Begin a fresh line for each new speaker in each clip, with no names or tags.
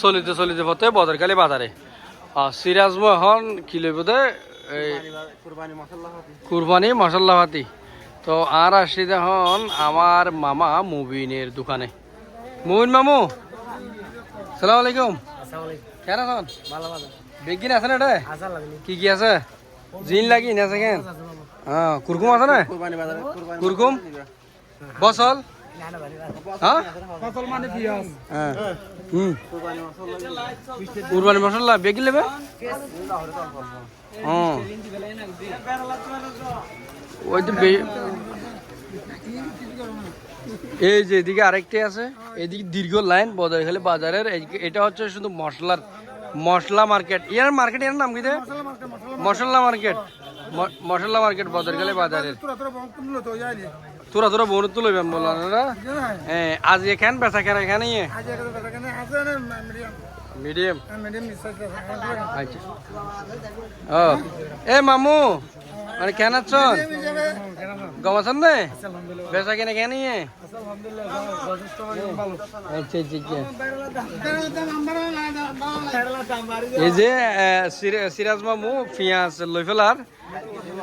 চলিতে চলিতে পথে বদরকালি বাজারে। আহ সিরাজম কি লইব দে? এই কুরবানি মশলা পাতি তো আর আসি দেখুন আমার মামা মুবিনের দোকানে। মুবিন মামু সালাম আলাইকুম। কেন আছেন বেগিন আছে না কি কি আছে? জিন লাগি না আছে কেন হ্যাঁ কুরকুম আছে না? কুরকুম বসল কুরবানি মশলা বেগি নেবে? ওই তো এই যে এদিকে আরেকটি আছে, এদিকে দীর্ঘ লাইন বদরখালি বাজারের এটা হচ্ছে শুধু মশলার, মশলা মার্কেট। ইয়ার মার্কেট এর নাম কি? মশলা মার্কেট। মশলা মার্কেট বদরখালি বাজারের। তোরা তোরা বোন তুলো ব্যায়াম বললাম না হ্যাঁ আজ এখান বেচা কেন এখানে মিডিয়াম আচ্ছা। ও। এ মামু মানে কেন আছেন গমাছেন না বেচা কেন কেন আচ্ছা আচ্ছা আচ্ছা এই যে সিরাজ মামু পিঁয়াজ লই ফেলার।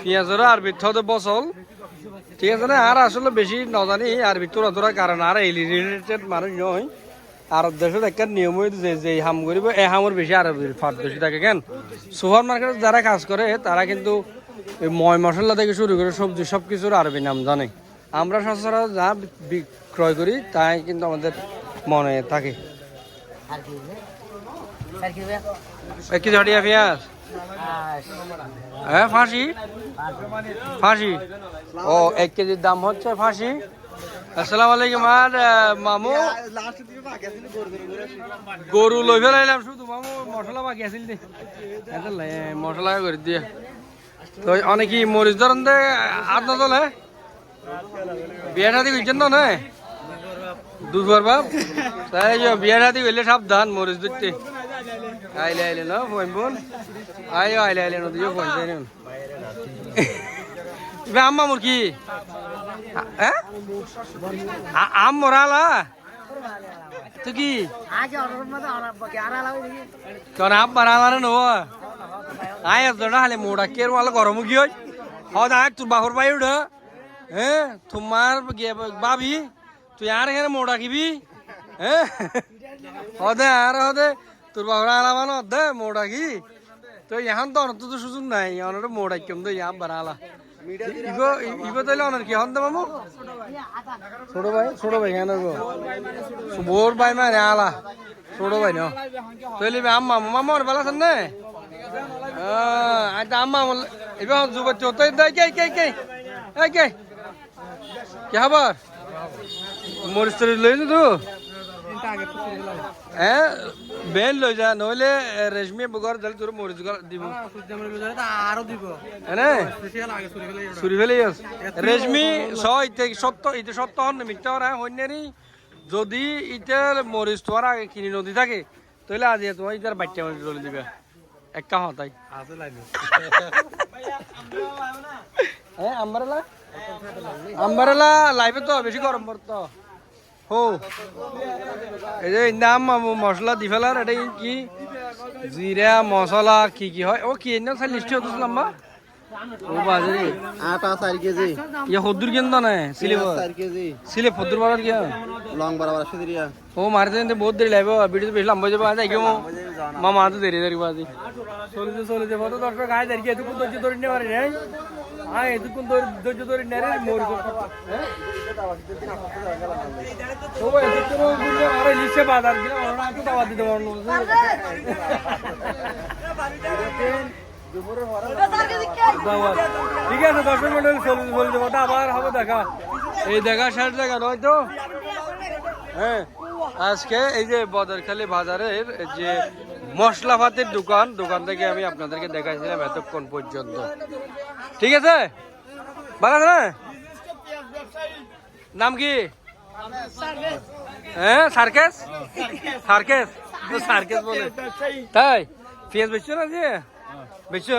পিঁয়াজের আর বিথতে বসল ঠিক আছে না আর আসলে বেশি নজানি আর তোরা তোরা কারণ আর এই রিলেটেড মানুষ নয়। আর দেশের একটা নিয়ম হয়ে যে যে হাম করিব এই হামর বেশি আর ফাট বেশি থাকে কেন? সুপার মার্কেটে যারা কাজ করে তারা কিন্তু ময় মশলা থেকে শুরু করে সবজি সব কিছুর আরবি নাম জানে। আমরা সচরাচর যা বিক্রয় করি তাই কিন্তু আমাদের মনে থাকে। এক কেজি পেঁয়াজ হ্যাঁ ফাঁসি? ফাঁসি? ও, এক কেজির দাম হচ্ছে ফাঁসি? আসসালামু আলাইকুম। আর মামু? গরু লই ফেলাইলাম শুধু, মামু, মশলা বাকি আছিল মশলা করে দিয়ে। তো অনেকে মরিচ ধরেন দে আর না চলে বিয়ে শাদি করছেন তো না দুধর বাপ। তাই যে বিয়ে শাদি সাবধান, মরিচ ধরতে। আইলে আইলে, না, ফোন আইও, আইলে আইলে, নদীও ফোন চাই নুন ইবে আম্মা মোর কি হ্যাঁ আ- আম মোরালা তো কি কারণ আম মারালা না নো আয় জনা হালে মোড়া কের মালা গরম কি হয় হদ আয় তোর বাহর পাই উঠ হ্যাঁ তোমার গে- বাবি তুই আর এখানে মোড়া কিবি তো এখন তো অনত তো সুযোগ নাই অনর মোড়া কেম তো ইয়াম বানালা ইগো ইগো তাইলে অনর কি হন দে মামু? ছোট ভাই ছোট ভাই কেন গো? বোর ভাই মানে আলা ছোট ভাই ন। তাইলে আম্মা মামা ওর বেলা আছেন না? আচ্ছা আম্মা এবার যুবক চোদ্দ কে কে কে? এই কে? কি খবর? মরিচ তরিচ লই বেল লই যা নহলে রেশমি বগর জল তোর মরিচ গল দিব।
আরও দিব।
এনে
স্পেশাল আগে চুরি ফেলে
চুরি রেশমি ছ ইতে সত্য ইতে সত্য হন মিথ্যা হরা হইনারি যদি ইটার মরিচ তোমার আগে কিনি নদী থাকে তাহলে আজ তোমার ইটার বাচ্চা মরিচ চলে দিবে। একা হতাই
আছে লাইন
হ্যাঁ আম্বারেলা আম্বারেলা লাইভে তো বেশি গরম পড়তো হো এই যে নাম মশলা দি ফেলার এটা কি? জিরা মশলা কি কি হয়? ও কি এনে সাই লিস্ট হতো লম্বা ও বাজারে
আটা চার কেজি।
ইয়ে হদ্দুর কেন না সিলে
চার কেজি।
সিলে হদ্দুর বাজার কি
লং বরাবর আসে দিরিয়া
ও মারতে যেতে বহুত দেরি লাগবে। ভিডিও বেশি লম্বা যাবে আজ আগে মা মা তো দেরি দেরি বাজি চলিতে চলিতে কত দর্শক আয় দেরি এতক্ষণ ধৈর্য ধরে নিতে পারি নাই এতক্ষণ ধৈর্য লিখে বাজার ঠিক আছে দর্শক মন্ডল চলিতে চলিতে কথা আবার হবে দেখা। এই দেখা শেষ দেখা নয় তো? হ্যাঁ আজকে এই যে বদরখালী বাজারের যে মশলাপাতির দোকান দোকান থেকে আমি আপনাদেরকে দেখাইছিলাম এতক্ষণ পর্যন্ত। ঠিক আছে ভালো আছে না নাম কি হ্যাঁ সার্কেস সার্কেস তো সার্কেস বলে তাই পেঁয়াজ বেচছো না যে বেচছো